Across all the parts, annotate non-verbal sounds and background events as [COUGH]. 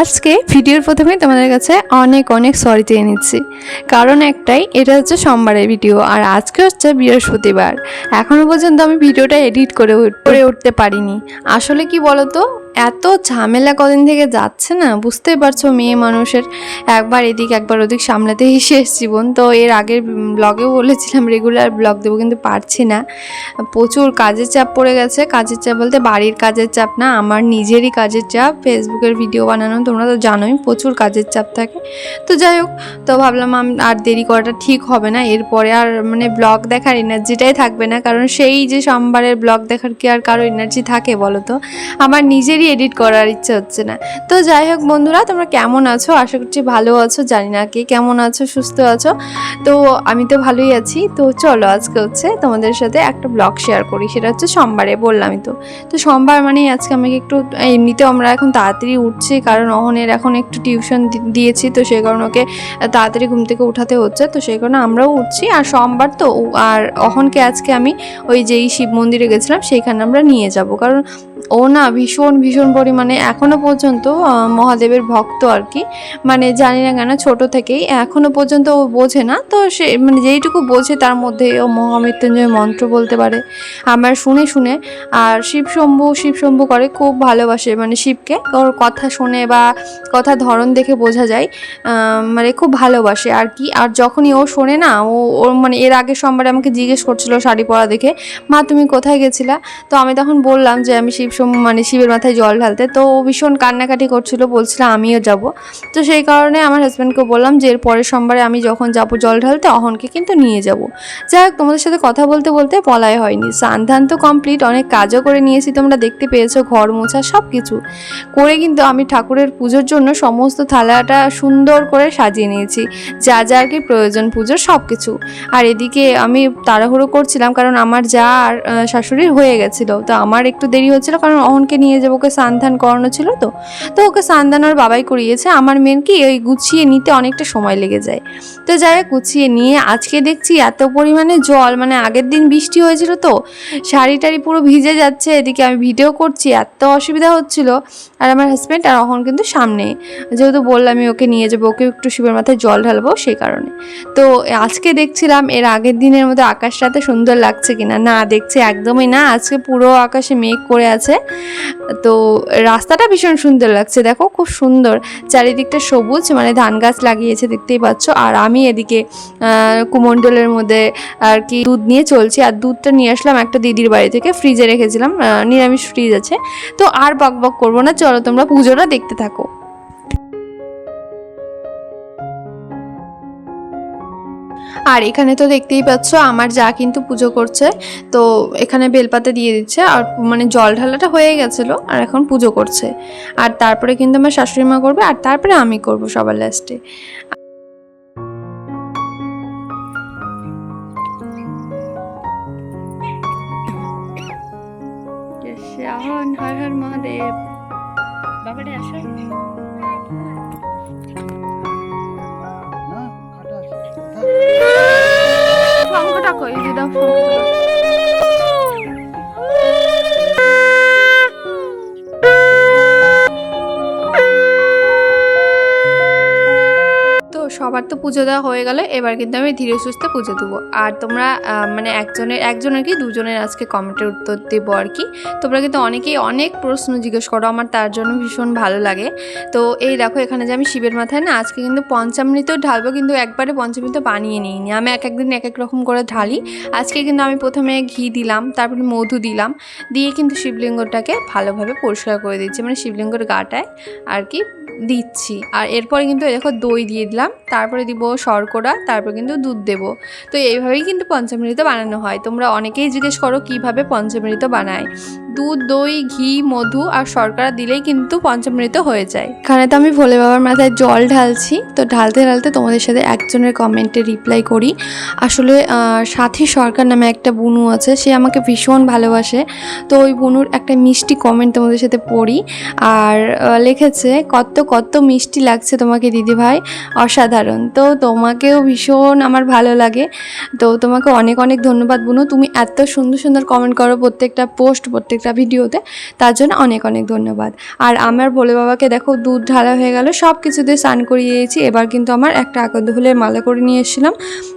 আজকে ভিডিওর প্রথমে তোমাদের কাছে অনেক অনেক সরি চেয়ে নিচ্ছি। কারণ একটাই, এটা হচ্ছে সোমবারের ভিডিও আর আজকে হচ্ছে বৃহস্পতিবার। এখনও পর্যন্ত আমি ভিডিওটা এডিট করে করে উঠতে পারিনি। আসলে কি বলতো এত ঝামেলা কদিন থেকে যাচ্ছে না? বুঝতেই পারছ, মেয়ে মানুষের একবার এদিক, একবার ওদিক সামলাতেই শেষ [LAUGHS] জীবন তো এর আগের ব্লগেও বলেছিলাম রেগুলার ব্লগ দেবো কিন্তু পারছি না। প্রচুর কাজের চাপ পড়ে গেছে। কাজের চাপ বলতে বাড়ির কাজের চাপ না, আমার নিজেরই কাজের চাপ। ফেসবুকের ভিডিও বানানো, তোমরা তো জানোই প্রচুর কাজের চাপ থাকে। তো যাই হোক, তো ভাবলাম আর দেরি করাটা ঠিক হবে না। এরপরে আর মানে ব্লগ দেখার এনার্জিটাই থাকবে না। কারণ সেই যে সোমবারের ব্লগ দেখার কি আর কারও এনার্জি থাকে বলো তো? আমার নিজেরই এডিট করার ইচ্ছে হচ্ছে না। তো যাই হোক বন্ধুরা, তোমরা কেমন আছো? আশা করছি ভালো আছো, জানি না কে কেমন আছো, সুস্থ আছো। তো আমি তো ভালোই আছি। তো চলো আজকে হচ্ছে তোমাদের সাথে একটা ব্লগ শেয়ার করি, সেটা হচ্ছে সোমবারে বললামই তো। তো সোমবার মানেই আজকে আমাকে একটু এমনিতেও আমরা এখন তাড়াতাড়ি উঠছি, কারণ অহনের এখন একটু টিউশন দিয়েছি, তো সেই কারণে ওকে তাড়াতাড়ি ঘুম থেকে উঠাতে হচ্ছে। তো সেই কারণে আমরাও উঠছি। আর সোমবার তো, আর অহনকে আজকে আমি ওই যেই শিব মন্দিরে গেছিলাম সেইখানে আমরা নিয়ে যাব। কারণ ও না ভীষণ ভীষণ পরিমাণে এখনও পর্যন্ত মহাদেবের ভক্ত আর কি। মানে জানি না কেন ছোট থেকেই এখনও পর্যন্ত ও বোঝে না। তো সে মানে যেইটুকু বোঝে তার মধ্যে ও মহামৃত্যুঞ্জয় মন্ত্র বলতে পারে। আমার শুনে শুনে আর শিব শম্ভু শিব শম্ভু করে খুব ভালোবাসে মানে শিবকে। ওর কথা শুনে বা কথা ধরন দেখে বোঝা যায় মানে খুব ভালোবাসে আর কি। আর যখনই ও শোনে না, ও ওর মানে এর আগে সোমবারে আমাকে জিজ্ঞেস করছিল শাড়ি পরা দেখে, মা তুমি কোথায় গেছিলা? তো আমি তখন বললাম যে আমি শিব মানে শিবের মাথায় জল ঢালতে। তো ও ভীষণ কান্নাকাটি করছিল, বলছিল আমিও যাব। তো সেই কারণে আমার হাজব্যান্ডকে বললাম যে, এর পরের সোমবারে আমি যখন যাব জল ঢালতে, অহনকে কিন্তু নিয়ে যাব। যাই হোক, তোমাদের সাথে কথা বলতে বলতে বলাই হয়নি। স্নান ধান তো কমপ্লিট অনেক কাজও করে নিয়েছি তোমরা দেখতে পেয়েছ, ঘর মোছা সব কিছু করে কিন্তু আমি ঠাকুরের পুজোর জন্য সমস্ত থালাটা সুন্দর করে সাজিয়ে নিয়েছি। যা যা আর কি প্রয়োজন পুজোর সব কিছু আর এদিকে আমি তাড়াহুড়ো করছিলাম, কারণ আমার যা আর শাশুড়ির হয়ে গেছিল। তো আমার একটু দেরি হচ্ছিল, কারণ অহনকে নিয়ে যাব। ওকে সান্ধান করানো ছিল তো। তো ওকে সান্ধান ওর বাবাই করিয়েছে। আমার মেন কি ওই গুছিয়ে নিতে অনেকটা সময় লেগে যায়। তো যাই হোক, গুছিয়ে নিয়ে আজকে দেখছি এত পরিমাণে জল মানে আগের দিন বৃষ্টি হয়েছিল তো শাড়ি টাড়ি পুরো ভিজে যাচ্ছে। এদিকে আমি ভিডিও করছি, এত অসুবিধা হচ্ছিল। আর আমার হাজব্যান্ড আর অহন কিন্তু সামনে। যেহেতু বললামই ওকে নিয়ে যাব ওকে একটু শিবের মাথায় জল ঢালবো সেই কারণে। তো আজকে দেখছিলাম এর আগের দিনের মধ্যে আকাশটা এত সুন্দর লাগছে কিনা? না, দেখছি একদমই না। আজকে পুরো আকাশে মেঘ করে আছে। তো রাস্তাটা ভীষণ সুন্দর লাগছে। দেখো, খুব সুন্দর। চারিদিকটা সবুজ মানে ধান গাছ লাগিয়েছে, দেখতেই পাচ্ছ। আর আমি এদিকে কুমণ্ডলের মধ্যে আর কি দুধ নিয়ে চলছি। আর দুধটা নিয়ে আসলাম একটা দিদির বাড়ি থেকে। ফ্রিজে রেখেছিলাম নিরামিষ ফ্রিজ আছে। তো আর বক বক করব না। চলো তোমরা পুজোটা দেখতে থাকো। আর এখানে তো দেখতেই পাচ্ছ আমার যা কিন্তু পুজো করছে। তো এখানে বেলপাতা দিয়ে দিচ্ছে আর মানে জল ঢালাটা হয়ে গেছিল আর এখন পুজো করছে। আর তারপরে কিন্তু আমার শাশুড়ি মা করবে আর তারপরে আমি করব সবার লাস্টে হর হর মহাদেব। বাবারে আসো। শঙ্খটা কই? দিদা শঙ্খটা সবার তো পুজো দেওয়া হয়ে গেল, এবার কিন্তু আমি ধীরে সুস্থে পুজো দেবো। আর তোমরা মানে একজনের একজনের কি, দুজনের আজকে কমেন্টের উত্তর দেবো আর কি। তোমরা কিন্তু অনেকেই অনেক প্রশ্ন জিজ্ঞেস করো, আমার তার জন্য ভীষণ ভালো লাগে। তো এই দেখো, এখানে যে আমি শিবের মাথায় না, আজকে কিন্তু পঞ্চামৃত ঢালবো, কিন্তু একবারে পঞ্চামৃত বানিয়ে নিইনি। আমি এক একদিন এক এক রকম করে ঢালি। আজকে কিন্তু আমি প্রথমে ঘি দিলাম, তারপরে মধু দিলাম। দিয়ে কিন্তু শিবলিঙ্গটাকে ভালোভাবে পরিষ্কার করে দিচ্ছি মানে শিবলিঙ্গর গাটায় আর কি দিচ্ছি। আর এরপরে কিন্তু দেখো দই দিয়ে দিলাম, তারপরে দিব শর্করা, তারপর কিন্তু দুধ দেব। তো এইভাবেই কিন্তু পঞ্চামৃত বানানো হয়। তোমরা অনেকেই জিজ্ঞেস করো কীভাবে পঞ্চামৃত বানায়। দুধ, দই, ঘি, মধু আর শর্করা দিলেই কিন্তু পঞ্চামৃত হয়ে যায়। এখানে তো আমি ভোলে বাবার মাথায় জল ঢালছি। তো ঢালতে ঢালতে তোমাদের সাথে একজনের কমেন্টে রিপ্লাই করি। আসলে সাথী সরকার নামে একটা বুনু আছে, সে আমাকে ভীষণ ভালোবাসে। তো ওই বুনুর একটা মিষ্টি কমেন্ট তোমাদের সাথে পড়ি। আর লিখেছে কত কত মিষ্টি লাগছে তোমাকে দিদি ভাই অসাধারণ। তো তোমাকেও ভীষণ আমার ভালো লাগে। তো তোমাকে অনেক অনেক ধন্যবাদ বুনু। তুমি এত সুন্দর সুন্দর কমেন্ট করো, প্রত্যেকটা পোস্ট প্রত্যেকটা প্রত্যেকটা ভিডিওতে তার জন্য অনেক অনেক ধন্যবাদ। আর আমার ভোলে বাবাকে দেখো দুধ ঢালা হয়ে গেল সব কিছুতে স্নান করিয়ে দিয়েছি এবার কিন্তু আমার একটা আকন্দ ফুলের মালা করে নিয়ে এসেছিলাম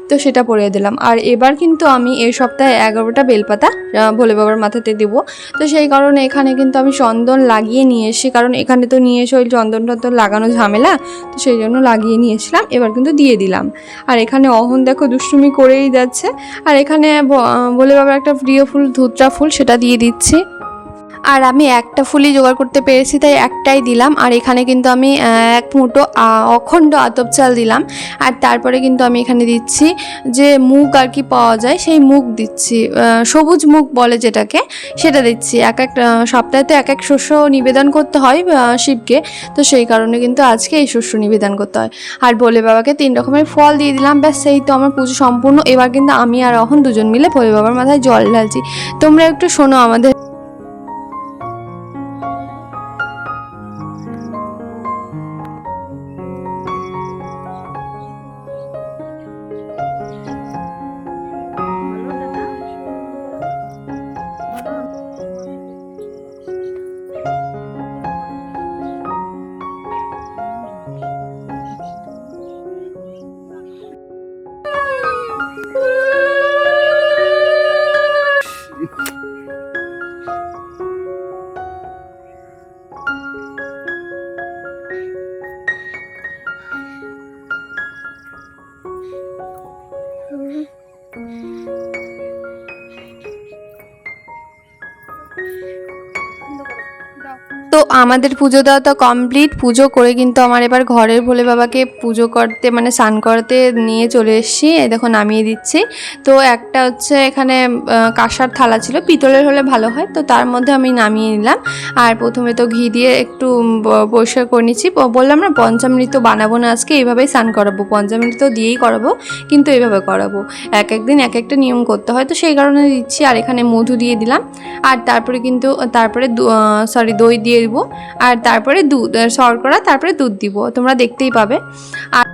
তো সেটা পরিয়ে দিলাম। আর এবার কিন্তু আমি এই সপ্তাহে এগারোটা বেলপাতা ভোলে বাবার মাথাতে দেবো। তো সেই কারণে এখানে কিন্তু আমি চন্দন লাগিয়ে নিয়ে এসেছি কারণ এখানে তো নিয়ে এসে ওই চন্দন টন্দন লাগানো ঝামেলা তো সেই জন্য লাগিয়ে নিয়ে এসেছিলাম এবার কিন্তু দিয়ে দিলাম। আর এখানে অহন দেখো দুষ্টুমি করেই যাচ্ছে। আর এখানে ব- আহ, ভোলে বাবার একটা প্রিয় ফুল ধুতরা ফুল সেটা দিয়ে দিচ্ছি। আর আমি একটা ফুলই জোগাড় করতে পেরেছি, তাই একটাই দিলাম। আর এখানে কিন্তু আমি এক মুঠো অখণ্ড আতপ চাল দিলাম। আর তারপরে কিন্তু আমি এখানে দিচ্ছি যে মুগ আর কি পাওয়া যায়, সেই মুগ দিচ্ছি সবুজ মুগ বলে যেটাকে, সেটা দিচ্ছি। এক এক সপ্তাহে তো এক এক শস্য নিবেদন করতে হয় শিবকে। তো সেই কারণে কিন্তু আজকে এই শস্য নিবেদন করতে হয়। আর ভোলে বাবাকে তিন রকমের ফল দিয়ে দিলাম, ব্যাস সেই তো আমার পুজো সম্পূর্ণ। এবার কিন্তু আমি আর অহন দুজন মিলে ভোলে বাবার মাথায় জল ঢালছি। তোমরা একটু শোনো আমাদের তো আমাদের পুজো দেওয়া তো কমপ্লিট পুজো করে কিন্তু আমার এবার ঘরের ভোলে বাবাকে পুজো করতে মানে স্নান করতে নিয়ে চলে এসেছি। দেখো নামিয়ে দিচ্ছি। তো একটা হচ্ছে এখানে কাঁসার থালা ছিল। পিতলের হলে ভালো হয়। তো তার মধ্যে আমি নামিয়ে নিলাম। আর প্রথমে তো ঘি দিয়ে একটু পরিষ্কার করে নিচ্ছি। বললাম না, পঞ্চামৃত বানাবো না আজকে। এইভাবেই স্নান করাবো। পঞ্চামৃত দিয়েই করাবো, কিন্তু এইভাবে করাবো। এক এক দিন এক একটা নিয়ম করতে হয়। তো সেই কারণে দিচ্ছি। আর এখানে মধু দিয়ে দিলাম। আর তারপরে কিন্তু, তারপরে সরি দই দিয়ে দিব আর তারপরে দুধ শর্করা তারপরে দুধ দিব তোমরা দেখতেই পাবে। আর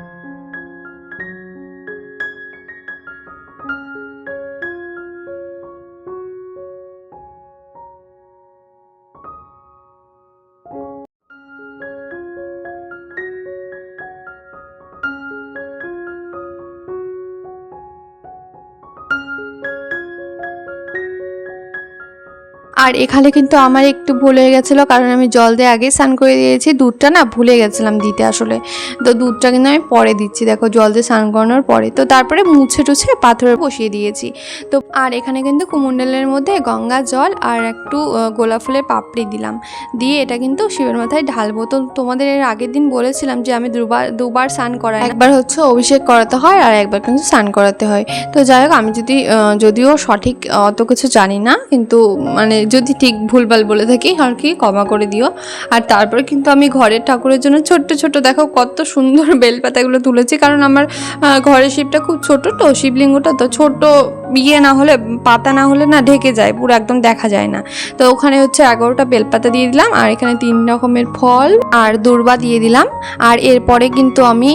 আর এখানে কিন্তু আমার একটু ভুল হয়ে গেছিল, কারণ আমি জল দিয়ে আগে স্নান করে দিয়েছি। দুধটা না ভুলে গেছিলাম দিতে আসলে। তো দুধটা কিন্তু আমি পরে দিচ্ছি, দেখো জল দিয়ে স্নান করানোর পরে। তো তারপরে মুছে টুছে পাথরে বসিয়ে দিয়েছি। তো আর এখানে কিন্তু কুমন্ডলের মধ্যে গঙ্গা জল আর একটু গোলাপ ফুলের পাপড়ি দিলাম। দিয়ে এটা কিন্তু শিবের মাথায় ঢালবো। তো তোমাদের এর আগের দিন বলেছিলাম যে আমি দুবার দুবার স্নান করাই একবার হচ্ছে অভিষেক করাতে হয় আর একবার কিন্তু স্নান করাতে হয়। তো যাই হোক, আমি যদি যদিও সঠিক অত কিছু জানি না, কিন্তু মানে যদি ঠিক ভুলভাল বলে থাকি, আর কি, ক্ষমা করে দিও। আর তারপর কিন্তু আমি ঘরের ঠাকুরের জন্য ছোট্ট ছোট দেখো কত সুন্দর [LAUGHS] বেলপাতাগুলো তুলেছি। কারণ আমার ঘরের শিবটা খুব ছোট তো, শিবলিঙ্গটা তো ছোট ইয়ে না হলে, পাতা না হলে না ঢেকে যায়, পুরো একদম দেখা যায় না। তো ওখানে হচ্ছে এগারোটা বেলপাতা দিয়ে দিলাম, আর এখানে তিন রকমের ফল আর দূর্বা দিয়ে দিলাম। আর এরপরে কিন্তু আমি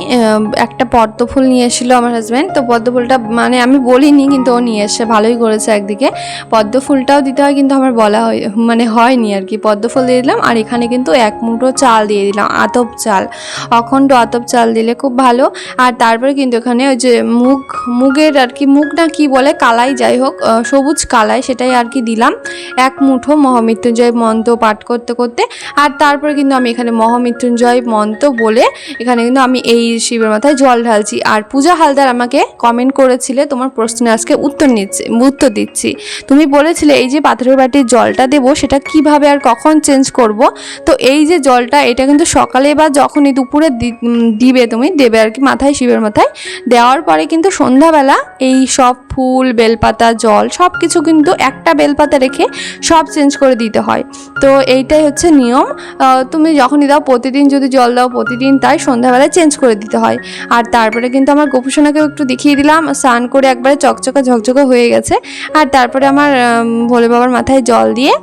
একটা পদ্ম ফুল নিয়ে এসেছিল আমার হাজব্যান্ড তো পদ্ম ফুলটা মানে আমি বলিনি, কিন্তু ও নিয়ে এসে ভালোই করেছে একদিকে। পদ্ম ফুলটাও দিতে হয়, কিন্তু আমার বলা হয় মানে হয়নি আর কি। পদ্ম ফুল দিয়ে দিলাম, আর এখানে কিন্তু এক মুঠো চাল দিয়ে দিলাম, আতপ চাল। অখণ্ড আতপ চাল দিলে খুব ভালো। আর তারপরে কিন্তু এখানে ওই যে মুগ, মুগের আর কি, মুগ না কি বলে কালাই যাই হোক সবুজ কালাই সেটাই আর কি দিলাম। এক মুঠো মহামৃত্যুঞ্জয় মন্ত্র পাঠ করতে করতে। আর তারপরে কিন্তু আমি এখানে মহামৃত্যুঞ্জয় মন্ত্র বলে এখানে কিন্তু আমি এই শিবের মাথায় জল ঢালছি। আর পূজা হালদার আমাকে কমেন্ট করেছিলে, তোমার প্রশ্নে আজকে উত্তর নিচ্ছে, উত্তর দিচ্ছি। তুমি বলেছিলে এই যে পাথরের বাটির জলটা দেবো, সেটা কীভাবে আর কখন চেঞ্জ করব? তো এই যে জলটা, এটা কিন্তু সকালে বা যখনই দুপুরে দিবে তুমি, দেবে আর কি মাথায়, শিবের মাথায়। দেওয়ার পরে কিন্তু সন্ধ্যাবেলা এই সব ফুল, বেলপাতা, জল সব কিছু কিন্তু একটা বেলপাতা রেখে সব চেঞ্জ করে দিতে হয়। তো এইটাই হচ্ছে নিয়ম। তুমি যখনই দাও প্রতিদিন যদি জল দাও প্রতিদিন তাই সন্ধ্যাবেলায় চেঞ্জ করে দিতে হয়। আর তারপরে কিন্তু আমার গোপুসোনাকেও একটু দেখিয়ে দিলাম। স্নান করে একবারে চকচকা ঝকঝকা হয়ে গেছে। আর তারপরে আমার ভোলে বাবার মাথায় জল দিয়ে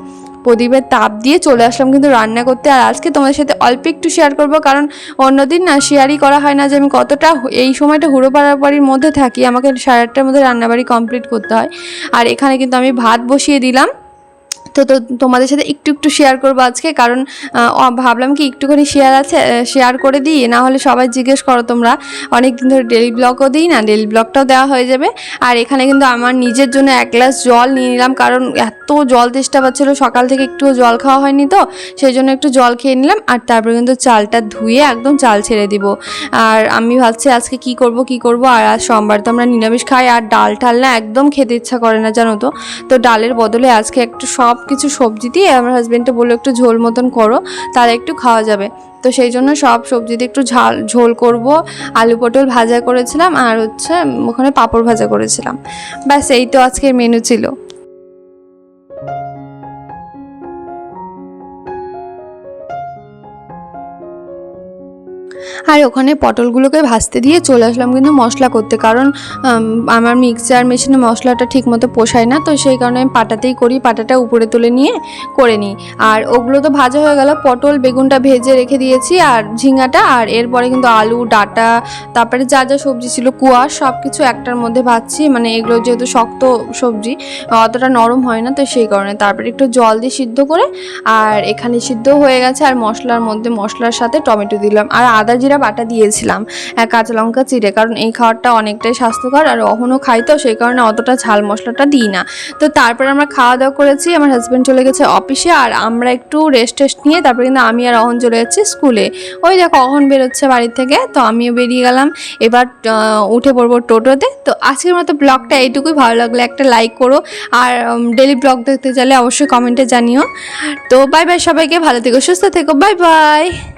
প্রদীপের তাপ দিয়ে চলে আসলাম কিন্তু রান্না করতে। আর আজকে তোমাদের সাথে অল্প একটু শেয়ার করব কারণ অন্যদিন না শেয়ারই করা হয় না যে আমি কতটা এই সময়টা হুড়ো পাড়াপাড়ির মধ্যে থাকি, আমাকে সাড়ে আটটার মধ্যে রান্নাবাড়ি কমপ্লিট করতে হয়। আর এখানে কিন্তু আমি ভাত বসিয়ে দিলাম। তো তো তোমাদের সাথে একটু একটু শেয়ার করব আজকে। কারণ ভাবলাম কি একটুখানি শেয়ার আছে শেয়ার করে দিই। না হলে সবাই জিজ্ঞেস করো তোমরা। অনেক দিন ধরে ডেলি ব্লগও দিই না ডেলি ব্লগটাও দেওয়া হয়ে যাবে। আর এখানে কিন্তু আমার নিজের জন্য এক গ্লাস জল নিয়ে নিলাম। কারণ এত জল তেষ্টা পাচ্ছিলো, সকাল থেকে একটুও জল খাওয়া হয়নি তো। সেই জন্য একটু জল খেয়ে নিলাম। আর তারপরে কিন্তু চালটা ধুয়ে একদম চাল ছেড়ে দিব। আর আমি ভাবছি আজকে কি করব কি করব? আর আজ সোমবার তো আমরা নিরামিষ খাই। আর ডাল টাল না একদম খেতে ইচ্ছা করে না, জানো তো। তো ডালের বদলে আজকে একটু সব কিছু সবজি দিয়ে আমার হাজব্যান্ডটা বলল, একটু ঝোল মতন করো, তাহলে একটু খাওয়া যাবে। তো সেই জন্য সব সবজি দিয়ে একটু ঝাল, ঝোল করব। আলু পটল ভাজা করেছিলাম, আর হচ্ছে ওখানে পাঁপড় ভাজা করেছিলাম। ব্যাস, এই তো আজকের মেনু ছিল। আর ওখানে পটলগুলোকে ভাজতে দিয়ে চলে আসলাম কিন্তু মশলা করতে। কারণ আমার মিক্সচার মেশিনে মশলাটা ঠিক মতো পোষায় না, তো সেই কারণে আমি পাটাতেই করি, পাটাটা উপরে তুলে নিয়ে করে নিই। আর ওগুলো তো ভাজা হয়ে গেল, পটল, বেগুনটা ভেজে রেখে দিয়েছি, আর ঝিঙ্গাটা আর এরপরে কিন্তু আলু, ডাটা, তারপরে যা যা সবজি ছিল, কুয়াশ সব কিছু একটার মধ্যে ভাজছি। মানে এগুলো যেহেতু শক্ত সবজি, অতটা নরম হয় না, তো সেই কারণে। তারপরে একটু জল দিয়ে সিদ্ধ করে, আর এখানে সিদ্ধ হয়ে গেছে, আর মশলার মধ্যে মশলার সাথে টমেটো দিলাম। আর আদা জিরা বাটা দিয়েছিলাম। আর কাঁচা লঙ্কা, চিড়ে। কারণ এই খাবারটা অনেকটাই স্বাস্থ্যকর আর অহনও খাই তো, সেই কারণে অতটা ঝাল মশলাটা দিই না। তো তারপর আমরা খাওয়া দাওয়া করেছি, আমার হাজব্যান্ড চলে গেছে অফিসে আর আমরা একটু রেস্ট টেস্ট নিয়ে তারপরে কিন্তু আমি আর অহন চলে যাচ্ছি স্কুলে ওই দেখো, অহন বেরোচ্ছে বাড়ি থেকে, তো আমিও বেরিয়ে গেলাম। এবার উঠে পড়ব টোটোতে। তো আজকের মতো ব্লগটা এইটুকুই। ভালো লাগলে একটা লাইক করো আর ডেলি ব্লগ দেখতে চাইলে অবশ্যই কমেন্টে জানিও। তো বাই বাই সবাইকে, ভালো থেকো, সুস্থ থেকো বাই বাই